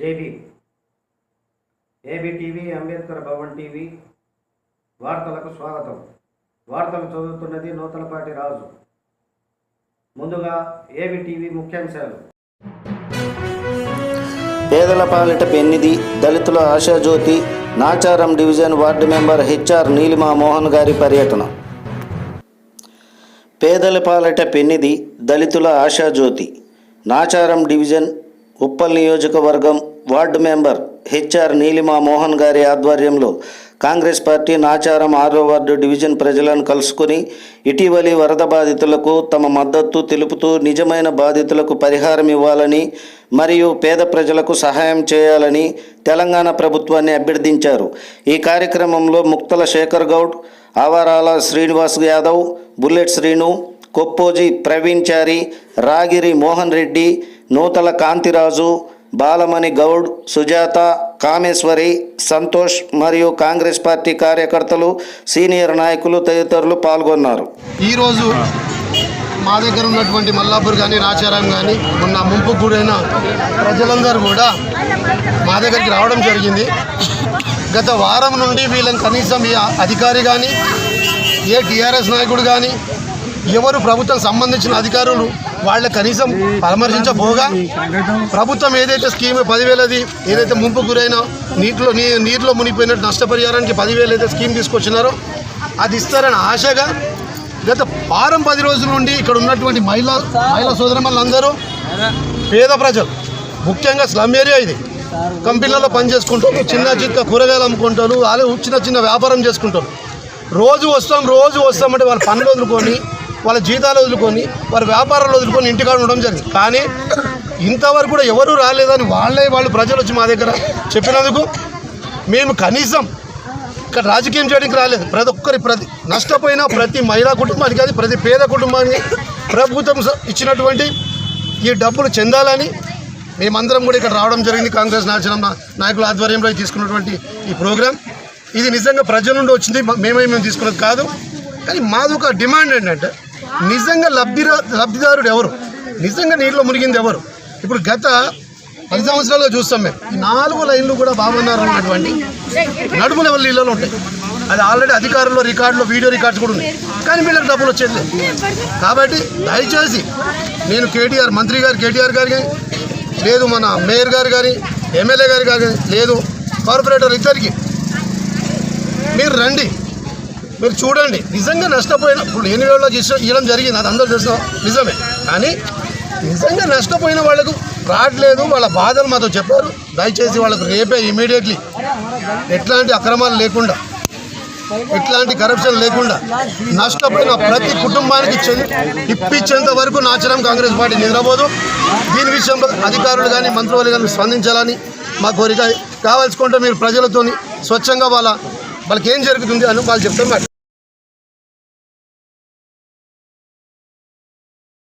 AB TV Ambedkar Bhavan TV. వార్తలకు స్వాగతం. వార్తలు చదువుతున్నది నూతలపాటి రాజు. ముందుగా ఏబీ టీవీ ముఖ్యాంశాలు. పేదల పాలిట పెన్నిది దళితుల ఆశాజ్యోతి Nacharam division ward member HR Neelima Mohan గారి పర్యటన. పేదల పాలిట పెన్నిది దళితుల ఆశాజ్యోతి నాచారం డివిజన్ ఉప్పల్ నియోజకవర్గం ward member HR Neelima Mohan గారి ఆధ్వర్యంలో కాంగ్రెస్ పార్టీ నాచారం ఆరో వార్డు డివిజన్ ప్రజలను కలుసుకుని ఇటీవలి వరద బాధితులకు తమ మద్దతు తెలుపుతూ నిజమైన బాధితులకు పరిహారం ఇవ్వాలని మరియు పేద ప్రజలకు సహాయం చేయాలని తెలంగాణ ప్రభుత్వాన్ని అభ్యర్థించారు. ఈ కార్యక్రమంలో ముక్తల శేఖర్ గౌడ్ ఆవారాల శ్రీనివాస్ యాదవ్ బుల్లెట్ శ్రీను కొప్పోజి ప్రవీణ్ చారి రాగిరి మోహన్ రెడ్డి నూతల కాంతిరాజు బాలమణి గౌడ్ సుజాత కామేశ్వరి సంతోష్ మరియు కాంగ్రెస్ పార్టీ కార్యకర్తలు సీనియర్ నాయకులు తదితరులు పాల్గొన్నారు. ఈరోజు మా దగ్గర ఉన్నటువంటి మల్లాపూర్ కానీ రాచారాం కానీ ఉన్న ముంపు గురైన ప్రజలందరూ కూడా మా దగ్గరికి రావడం జరిగింది. గత వారం నుండి వీళ్ళని కనీసం ఏ అధికారి కానీ ఏ టీఆర్ఎస్ నాయకుడు కానీ ఎవరు ప్రభుత్వం సంబంధించిన అధికారులు వాళ్ళ కనీసం పరామర్శించబోగా. ప్రభుత్వం ఏదైతే స్కీమ్ పదివేలది ఏదైతే ముంపు గురైన నీటిలో నీ నీటిలో మునిగిపోయిన నష్టపరిహారానికి పదివేలు అయితే స్కీమ్ తీసుకొచ్చినారో అది ఇస్తారని ఆశగా గత వారం పది రోజుల నుండి ఇక్కడ ఉన్నటువంటి మహిళా మహిళా సోదరమ్మలందరూ పేద ప్రజలు ముఖ్యంగా స్లమ్ ఏరియా ఇది. కంపెనీలలో పనిచేసుకుంటారు చిన్న చిన్న కూరగాయలు అమ్ముకుంటారు అలాగే చిన్న చిన్న వ్యాపారం చేసుకుంటారు. రోజు వస్తాం రోజు వస్తామంటే వాళ్ళు పనులు వదులుకొని వాళ్ళ జీతాలు వదులుకొని వారి వ్యాపారాలు వదులుకొని ఇంటికాడ ఉండడం జరిగింది. కానీ ఇంతవరకు కూడా ఎవరూ రాలేదని వాళ్ళే వాళ్ళు ప్రజలు వచ్చి మా దగ్గర చెప్పినందుకు మేము కనీసం ఇక్కడ రాజకీయం చేయడానికి రాలేదు. ప్రతి ఒక్కరి ప్రతి నష్టపోయిన ప్రతి మహిళా కుటుంబానికి అది ప్రతి పేద కుటుంబానికి ప్రభుత్వం స- ఇచ్చినటువంటి ఈ డబ్బులు చెందాలని మేమందరం కూడా ఇక్కడ రావడం జరిగింది. కాంగ్రెస్ నాచన నాయకుల ఆధ్వర్యంలో తీసుకున్నటువంటి ఈ ప్రోగ్రాం. ఇది నిజంగా ప్రజల నుండి వచ్చింది. మేమే మేము తీసుకున్నది కాదు. కానీ మాది ఒక డిమాండ్ ఏంటంటే నిజంగా లబ్ధి లబ్ధిదారుడు ఎవరు? నిజంగా నీటిలో మునిగింది ఎవరు? ఇప్పుడు గత పది సంవత్సరాలుగా చూస్తాం మేము. ఈ నాలుగు లైన్లు కూడా బాగున్నారు అన్నటువంటి నడుము లెవెల్ ఇళ్ళలో ఉంటాయి. అది ఆల్రెడీ అధికారుల్లో రికార్డులో వీడియో రికార్డ్స్ కూడా ఉన్నాయి. కానీ వీళ్ళకి డబ్బులు వచ్చేది కాబట్టి దయచేసి నేను కేటీఆర్ మంత్రి గారు కేటీఆర్ గారు కానీ లేదు మన మేయర్ గారు కానీ ఎమ్మెల్యే గారు కానీ లేదు కార్పొరేటర్ ఇద్దరికి మీరు రండి. మీరు చూడండి నిజంగా నష్టపోయిన ఇప్పుడు లేని వేళలో ఇష్టం ఇవ్వడం జరిగింది అది అందరూ తెలుసు నిజమే. కానీ నిజంగా నష్టపోయిన వాళ్ళకు రావట్లేదు వాళ్ళ బాధలు మాతో చెప్పారు. దయచేసి వాళ్ళకు రేపే ఇమీడియట్లీ ఎట్లాంటి అక్రమాలు లేకుండా ఎట్లాంటి కరప్షన్ లేకుండా నష్టపోయిన ప్రతి కుటుంబానికి ఇప్పించేంత వరకు నాచరం కాంగ్రెస్ పార్టీ నిద్రపోదు. దీని విషయంలో అధికారులు కానీ మంత్రులు కానీ స్పందించాలని మా కోరిక. కావాల్సుకుంటే మీరు ప్రజలతోని స్వచ్ఛంగా వాళ్ళ వాళ్ళకి ఏం జరుగుతుంది అని వాళ్ళు చెప్తారు